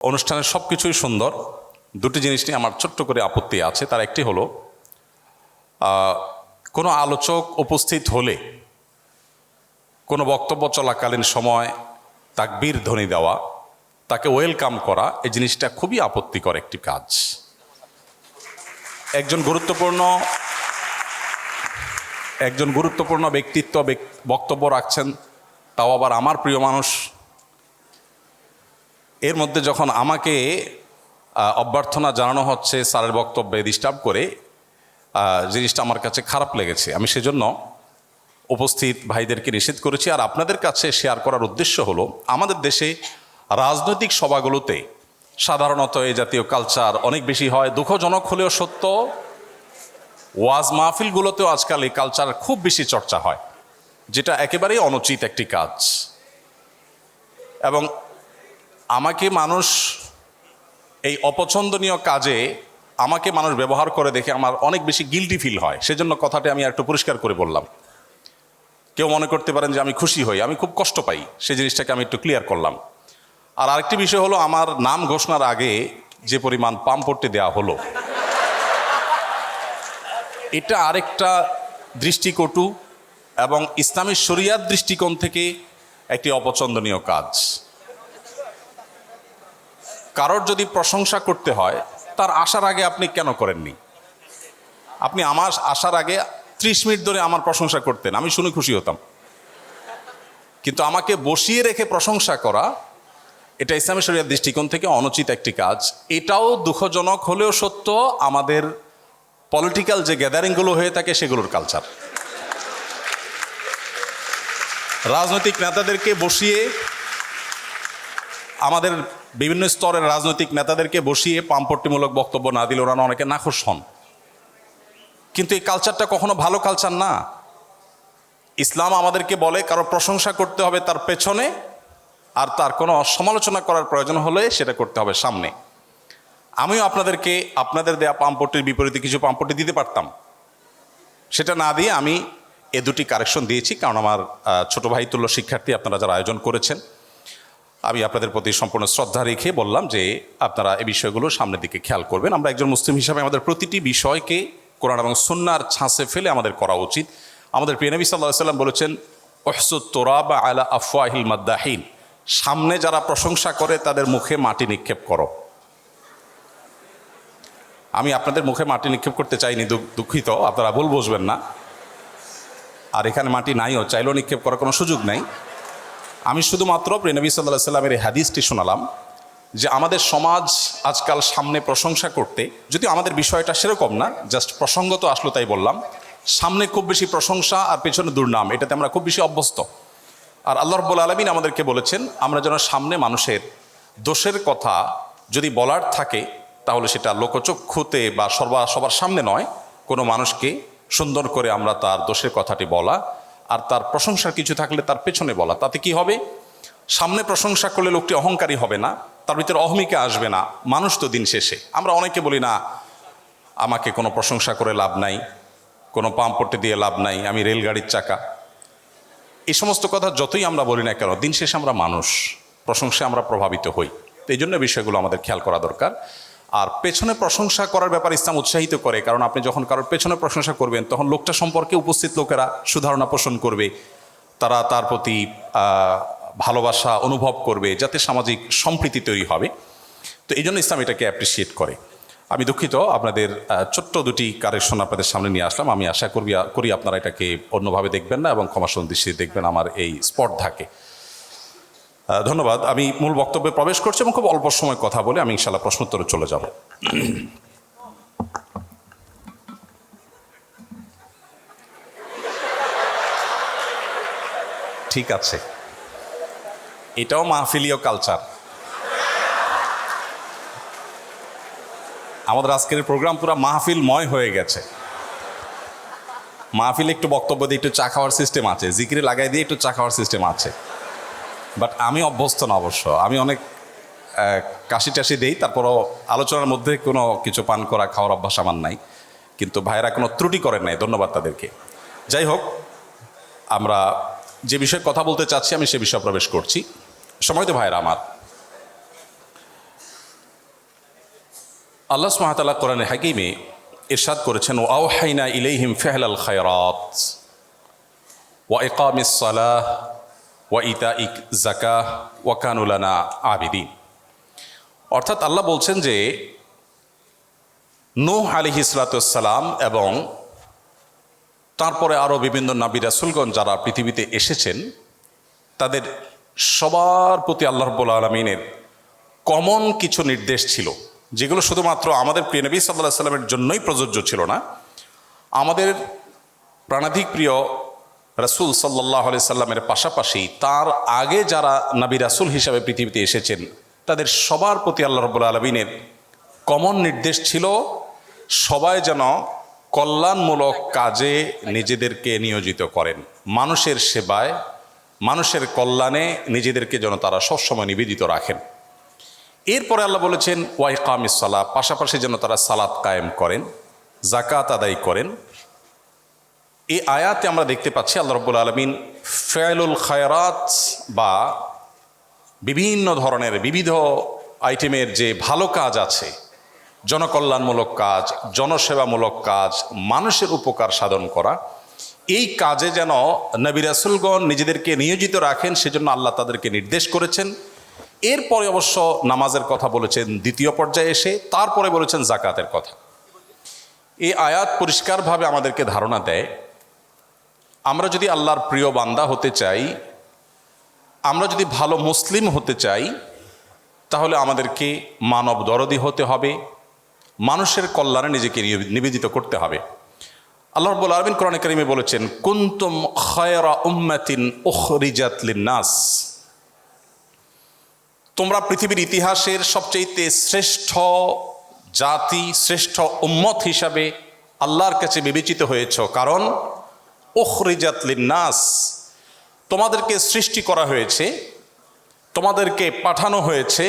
অনুষ্ঠানের সব কিছুই সুন্দর। দুটি জিনিস নিয়ে আমার ছোট্ট করে আপত্তি আছে। তার একটি হলো কোনো আলোচক উপস্থিত হলে কোনো বক্তব্য চলাকালীন সময় তাকবীর ধ্বনি দেওয়া, তাকে ওয়েলকাম করা, এই জিনিসটা খুবই আপত্তিকর একটি কাজ। একজন গুরুত্বপূর্ণ একজন গুরুত্বপূর্ণ ব্যক্তিত্ব ব্যক- বক্তব্য রাখছেন, তাও আবার আমার প্রিয় মানুষ এর মধ্যে যখন আমাকে অভ্যর্থনা জানানো হচ্ছে স্যারের বক্তব্যে ডিস্টার্ব করে জিনিসটা আমার কাছে খারাপ লেগেছে। আমি সেজন্য উপস্থিত ভাইদেরকে নিষেধ করেছি। আর আপনাদের কাছে শেয়ার করার উদ্দেশ্য হলো, আমাদের দেশে রাজনৈতিক সভাগুলোতে সাধারণত এই জাতীয় কালচার অনেক বেশি হয়। দুঃখজনক হলেও সত্য, ওয়াজ মাহফিলগুলোতেও আজকাল এই কালচার খুব বেশি চর্চা হয়, যেটা একেবারেই অনুচিত একটি কাজ। এবং আমাকে মানুষ এই অপছন্দনীয় কাজে আমাকে মানুষ ব্যবহার করে দেখে আমার অনেক বেশি গিলটি ফিল হয়। সেজন্য কথাটি আমি একটু পরিষ্কার করে বললাম। কেউ মনে করতে পারেন যে আমি খুশি হই, আমি খুব কষ্ট পাই, সেই জিনিসটাকে আমি একটু ক্লিয়ার করলাম। আর আরেকটি বিষয় হলো, আমার নাম ঘোষণার আগে যে পরিমাণ পাম্পট্টি দেওয়া হলো, এটা আরেকটা দৃষ্টিকটু এবং ইসলামী শরিয়ার দৃষ্টিকোণ থেকে একটি অপছন্দনীয় কাজ। কারোর যদি প্রশংসা করতে হয়, তার আসার আগে আপনি কেন করেননি? আপনি আমার আসার আগে ত্রিশ মিনিট ধরে আমার প্রশংসা করতেন, আমি শুনে খুশি হতাম। কিন্তু আমাকে বসিয়ে রেখে প্রশংসা করা, এটা ইসলামী শরিয়ার দৃষ্টিকোণ থেকে অনুচিত একটি কাজ। এটাও দুঃখজনক হলেও সত্য, আমাদের পলিটিক্যাল যে গ্যাদারিংগুলো হয়ে থাকে, সেগুলোর কালচার রাজনৈতিক নেতাদেরকে বসিয়ে আমাদের বিভিন্ন স্তরের রাজনৈতিক নেতাদেরকে বসিয়ে পাম্পট্টিমূলক বক্তব্য না দিলে ওরা অনেকে নাখোশ হন। কিন্তু এই কালচারটা কখনো ভালো কালচার না। ইসলাম আমাদেরকে বলে, কারও প্রশংসা করতে হবে তার পেছনে, আর তার কোনো সমালোচনা করার প্রয়োজন হলে সেটা করতে হবে সামনে। আমিও আপনাদেরকে, আপনাদের দেয়া পাম্পটির বিপরীতে কিছু পাম্পটি দিতে পারতাম। সেটা না দিয়ে আমি এ দুটি কারেকশন দিয়েছি, কারণ আমার ছোট ভাই তুল্য শিক্ষার্থী, আপনারা যারা আয়োজন করেছেন আমি আপনাদের প্রতি সম্পূর্ণ শ্রদ্ধা রেখে বললাম যে আপনারা এই বিষয়গুলো সামনের দিকে খেয়াল করবেন। আমরা একজন মুসলিম হিসাবে আমাদের প্রতিটি বিষয়কে কোরআন এবং সুন্নার ছাঁচে ফেলে আমাদের করা উচিত। আমাদের প্রিয় নবী সাল্লাহ সাল্লাম বলেছেন ওহসুদ তোরা বা আলা আফওয়াহিল মাদ্দাহিন। সামনে যারা প্রশংসা করে, তাদের মুখে মাটি নিক্ষেপ করো। আমি আপনাদের মুখে মাটি নিক্ষেপ করতে চাইনি দুঃখিত, আপনারা ভুল বুঝবেন না। আর এখানে মাটি নাইও, চাইলেও নিক্ষেপ করার কোনো সুযোগ নাই। আমি শুধুমাত্র প্রেনবী সাল্লাহ সাল্লামের এই হাদিসটি শোনালাম যে আমাদের সমাজ আজকাল সামনে প্রশংসা করতে যদি আমাদের বিষয়টা সেরকম না জাস্ট প্রসঙ্গ তো আসলো তাই বললাম, সামনে খুব বেশি প্রশংসা আর পেছনে দুর্নাম, এটাতে আমরা খুব বেশি অভ্যস্ত। আর আল্লাহ রব্বুল আলমিন আমাদেরকে বলেছেন, আমরা যেন সামনে মানুষের দোষের কথা যদি বলার থাকে, তাহলে সেটা লোকচক্ষুতে বা সর্বা সবার সামনে নয়, কোনো মানুষকে সুন্দর করে আমরা তার দোষের কথাটি বলা আর তার প্রশংসার কিছু থাকলে তার পেছনে বলা। তাতে কি হবে? সামনে প্রশংসা করলে লোকটি অহংকারী হবে না, তার ভিতরে অহমিকা আসবে না। মানুষ তো দিন শেষে। আমরা অনেকে বলি, না, আমাকে কোনো প্রশংসা করে লাভ নাই, কোনো পাম্পটে দিয়ে লাভ নাই, আমি রেলগাড়ির চাকা। এই সমস্ত কথা যতই আমরা বলি না কেন, দিন শেষে আমরা মানুষ। প্রশংসায় আমরা প্রভাবিত হই। এই জন্য বিষয়গুলো আমাদের খেয়াল করা দরকার। আর পেছনে প্রশংসা করার ব্যাপার ইসলাম উৎসাহিত করে কারণ আপনি যখন কারোর পেছনে প্রশংসা করবেন তখন লোকটা সম্পর্কে উপস্থিত লোকেরা সুধারণা পোষণ করবে। তারা তার প্রতি ভালোবাসা অনুভব করবে যাতে সামাজিক সম্প্রীতি তৈরি হবে। তো এই জন্য ইসলাম এটাকে অ্যাপ্রিসিয়েট করে। আমি দুঃখিত আপনাদের ছোট্ট দুটি কারেকশন আপনাদের সামনে নিয়ে আসলাম। আমি আশা করি করি আপনারা এটাকে অন্যভাবে দেখবেন না এবং ক্ষমাসন দৃষ্টিতে দেখবেন আমার এই স্পর্ধাকে। আহ, ধন্যবাদ। আমি মূল বক্তব্যে প্রবেশ করছি এবং খুব অল্প সময় কথা বলে আমি ইনশাল্লাহ প্রশ্নোত্তরে চলে যাব। ঠিক আছে। এটাও মাহফিলীয় কালচার। আমাদের আজকের প্রোগ্রাম পুরো মাহফিলময় হয়ে গেছে। মাহফিল একটু বক্তব্য দিয়ে একটু চা খাওয়ার সিস্টেম আছে। জিকিরে লাগাই দিয়ে একটু চা খাওয়ার সিস্টেম আছে। বাট আমি অভ্যস্ত না অবশ্য। আমি অনেক কাশি টাশি দেই, তারপরও আলোচনার মধ্যে কোনো কিছু পান করা, খাওয়ার অভ্যাস আমার নাই। কিন্তু ভাইরা কোনো ত্রুটি করেন নাই, ধন্যবাদ তাদেরকে। যাই হোক, আমরা যে বিষয়ে কথা বলতে চাচ্ছি, আমি সে বিষয়ে প্রবেশ করছি। সময় তো ভাইরা আমার। আল্লাহ সুমাতাল্লাহ কোরআনে হাকিমে ইরশাদ করেছেন ও আওহাইনা ইলাইহিম ফেহলাল খায়রাত ওয়া ইকামিস সালাহ ওয়া ইক জাকা ওয়া কানুলানা আবিদিন অর্থাৎ আল্লাহ বলছেন যে, নূহ আলী ইসলাতাম এবং তারপরে আরও বিভিন্ন নাবি রাসুলগণ যারা পৃথিবীতে এসেছেন, তাদের সবার প্রতি আল্লাহ রব্বুল আলমিনের কমন কিছু নির্দেশ ছিল, যেগুলো শুধুমাত্র আমাদের প্রিয় নবী সাল্লাহ সাল্লামের জন্যই প্রযোজ্য ছিল না। আমাদের প্রাণাধিক প্রিয় রাসুল সাল্লাহ আলি সাল্লামের পাশাপাশি তার আগে যারা নাবি রাসুল হিসাবে পৃথিবীতে এসেছেন, তাদের সবার প্রতি আল্লাহ রব্বুল আলমিনের কমন নির্দেশ ছিল সবাই যেন কল্যাণমূলক কাজে নিজেদেরকে নিয়োজিত করেন। মানুষের সেবায়, মানুষের কল্যাণে নিজেদেরকে যেন তারা সবসময় নিবেদিত রাখেন। এরপরে আল্লাহ বলেছেন ওয়াই কামিসাল্লাহ পাশাপাশি যেন তারা সালাত কায়েম করেন জাকাত আদায় করেন। এই আয়াতে আমরা দেখতে পাচ্ছি আল্লাহ রব্বুল আলমিন ফেয়ালুল খায়রাত বা বিভিন্ন ধরনের বিবিধ আইটেমের যে ভালো কাজ আছে, জনকল্যাণমূলক কাজ, জনসেবামূলক কাজ, মানুষের উপকার সাধন করা, এই কাজে যেন নবী রাসুলগণ নিজেদেরকে নিয়োজিত রাখেন, সেজন্য আল্লাহ তাদেরকে নির্দেশ করেছেন। এরপরে অবশ্য নামাজের কথা বলেছেন দ্বিতীয় পর্যায়ে এসে, তারপরে বলেছেন জাকাতের কথা। এই আয়াত পরিষ্কারভাবে আমাদেরকে ধারণা দেয় আমরা যদি আল্লাহর প্রিয় বান্দা হতে চাই, আমরা যদি ভালো মুসলিম হতে চাই, তাহলে আমাদেরকে মানব দরদি হতে হবে, মানুষের কল্যাণে নিজেকে নিবেদিত করতে হবে। আল্লাহ রব্বুল আলমিন কোরআন করিমে বলেছেন, কুন্তুম খয়রা উম্মাতিন উখরিজাত লিন্নাস। তোমরা পৃথিবীর ইতিহাসের সবচেয়ে শ্রেষ্ঠ জাতি, শ্রেষ্ঠ উম্মত হিসাবে আল্লাহর কাছে বিবেচিত হয়েছ। কারণ লিন্নাস, তোমাদেরকে সৃষ্টি করা হয়েছে, তোমাদেরকে পাঠানো হয়েছে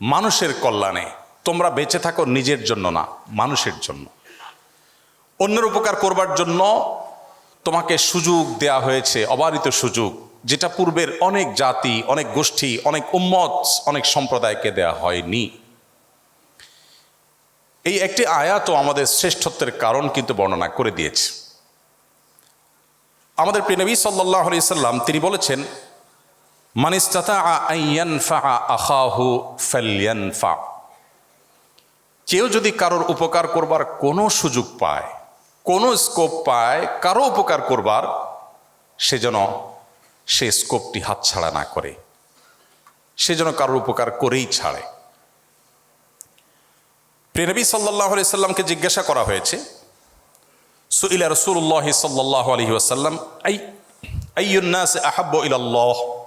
মানুষের কল্যাণে। তোমরা বেঁচে থাকো নিজের জন্য না, মানুষের জন্য। অন্যের উপকার করবার জন্য তোমাকে সুযোগ দেয়া হয়েছে, অবারিত সুযোগ, যেটা পূর্বের অনেক জাতি, অনেক গোষ্ঠী, অনেক উম্মত, অনেক সম্প্রদায়কে দেয়া হয়নি। এই একটি আয়াতও আমাদের শ্রেষ্ঠত্বের কারণ কিন্তু বর্ণনা করে দিয়েছে। আমাদের প্রিনবী সাল্লাহ আলি সাল্লাম, তিনি বলেছেন মানিস্তাতা আখাহু ফাল্যানফা। কেউ যদি কারোর উপকার করবার কোনো সুযোগ পায়, কোনো স্কোপ পায়, কারও উপকার করবার, সে যেন সে স্কোপটি হাতছাড়া না করে, সে যেন কারোর উপকার করেই ছাড়ে। প্রেনবী সাল্লাহ সাল্লামকে জিজ্ঞাসা করা হয়েছে سئل رسول الله صلى الله عليه وسلم أي أي الناس أحب إلى الله؟